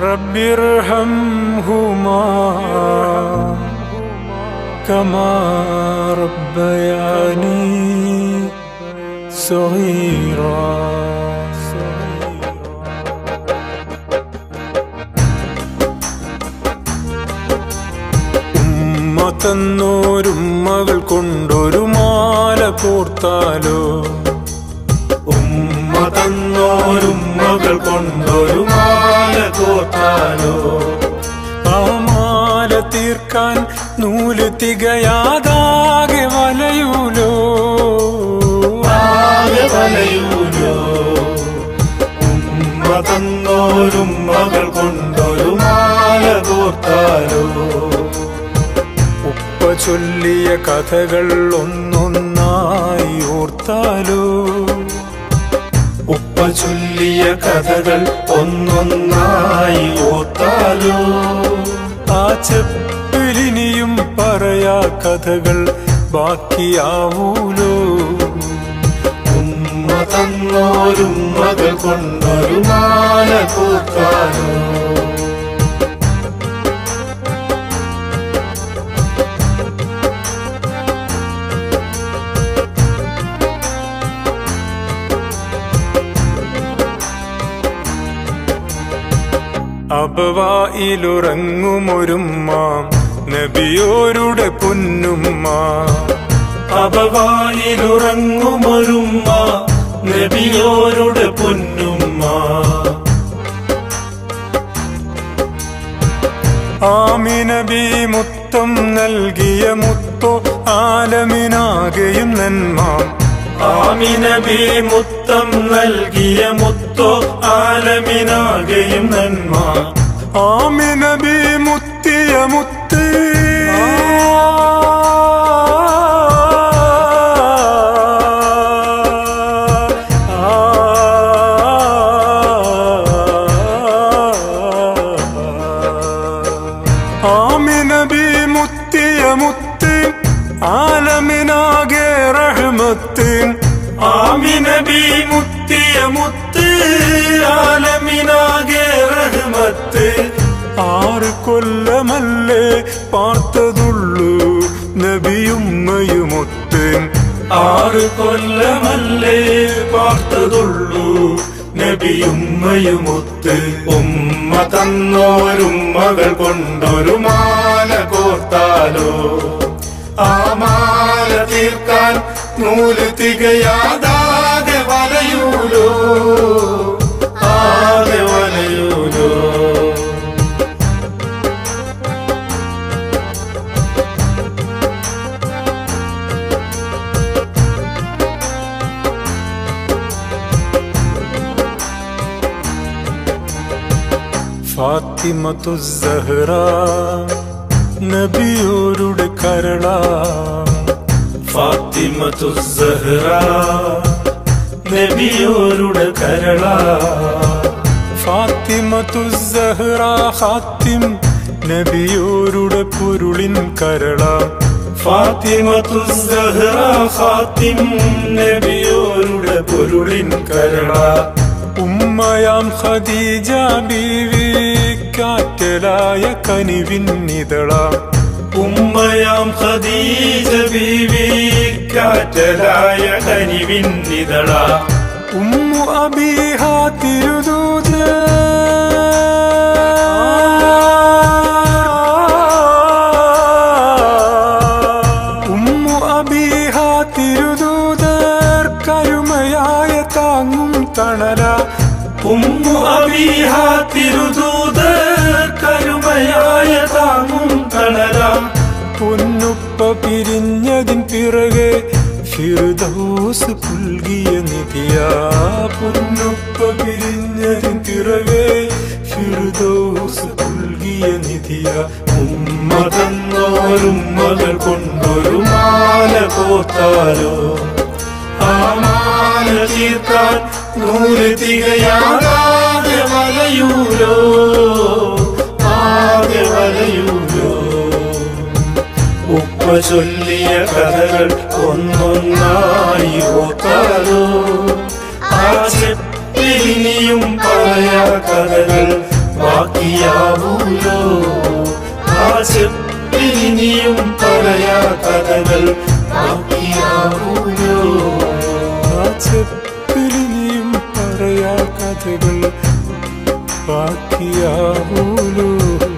رب ارحمهما كما ربياني صغيرا ഉമ്മ തന്നോരുമ്മകൾ കൊണ്ടൊരു മാല കോർത്താലോ ഉമ്മ തന്നോരുമ്മകൾ കൊണ്ടൊരു മാല കോർത്താലോ ആ മാല തീർക്കാൻ നൂൽ തികയാതാകെ വലയൂലോ? വലയൂലോ? ഉമ്മ തന്നോരുമ്മകൾ കൊണ്ടൊരു മാല കോർത്താലോ? ഉപ്പ ചൊല്ലിയ കഥകൾ ഒന്നൊന്നായി ഓർത്താലോ? ഉപ്പ ചൊല്ലിയ കഥകൾ ഒന്നൊന്നായി ഓർത്താലോ ആ ചെപ്പിലിനിയും പറയാ കഥകൾ ബാക്കിയാവൂലോ. ഉമ്മ തന്നോരുമ്മകൾ കൊണ്ടൊരു മാല കോർത്താലോ അപവായിലുറങ്ങുമൊരുമ്മ നബിയോരുടെ പൊന്നുമ്മ. അപവായിലുറങ്ങുമൊരുമ്മ നബിയോരുടെ പൊന്നുമ്മ. ആമിനബി മുത്തം നൽകിയ മുത്തോ ആലമിനാകെയും നന്മ. ആമിനബി മുത്തം നൽകിയ മുത്തോ ആലമിനാകെയും നന്മ. ആമിനബി മുത്തിയ മുത്ത്. ആമിനബി മുത്തിയ മുത്ത്. ആലമിനാകെ റഹ്മത്ത് ആമിനബി മുത്തിയ മുത്ത്. കൊല്ലമല്ലേ പാർത്തതുള്ളൂ നബിയുമ്മയുമൊത്ത്. ആറ് കൊല്ലമല്ലേ പാർത്തതുള്ളൂ നബിയുമ്മയുമൊത്ത്. ഉമ്മ തന്നോരുമ്മകൾ കൊണ്ടൊരു മാല കോർത്താലോ. ആ മാല തീർക്കാൻ നൂൽ തികയാതാകെ വലയൂലോ. ഫാത്തിമത്തു സഹറ നബിയോരുടെ കരള. ഫാത്തിമത്തു സഹ്റ നബിയോരുടെ കരള. ഫാത്തിമത്തു സഹറ ഹാത്തിം നബിയോരുടെ പൊരുളിൻ കരള. ഫാത്തിമത്തു സഹ്റ ഖാത്തിം നബിയോരുടെ പൊരുളിൻ കരള. ഉമ്മയാം ഖദീജ ബീവി കാറ്റലായ നിതളാം. ഉമ്മയാം ഖദീജ ബീവി കാറ്റലായ നിതളാം. ഉമ്മു അബീഹ തിരുദൂത കരുമയായ താങ്ങും തണല. ഉമ്മു അബീഹ തിരുദൂത കരുമയായ താങ്ങും തണല. പൊന്നുപ്പ പിരിഞ്ഞതിൻ പിറകെ ഫിർദൗസ് പുൽകിയ നിധിയ. പൊന്നുപ്പ പിരിഞ്ഞതിൻ പിറകെ ഫിർദൗസ് പുൽകിയ നിധിയ. ഉമ്മ തന്നോരുമ്മകൾ കൊണ്ടൊരു മാല പോത്താലോ. ആ മാല തീർക്കാൻ നൂറ് തികയാകാതെ വലയൂരോ ആകെ വലയൂരോ. ഉപ്പ ചൊല്ലിയ കഥകൾ ഒന്നൊന്നായി ഓർത്താലോ. ആ ചെപ്പിനിയും പറയാ കഥകൾ ബാക്കിയാവൂലോ. ആ ചെപ്പിനിയും പറയാ കഥകൾ ബാക്കിയാവൂലോ. ആ പറയാ കഥകൾ. ബാക്കിയാവൂലോ?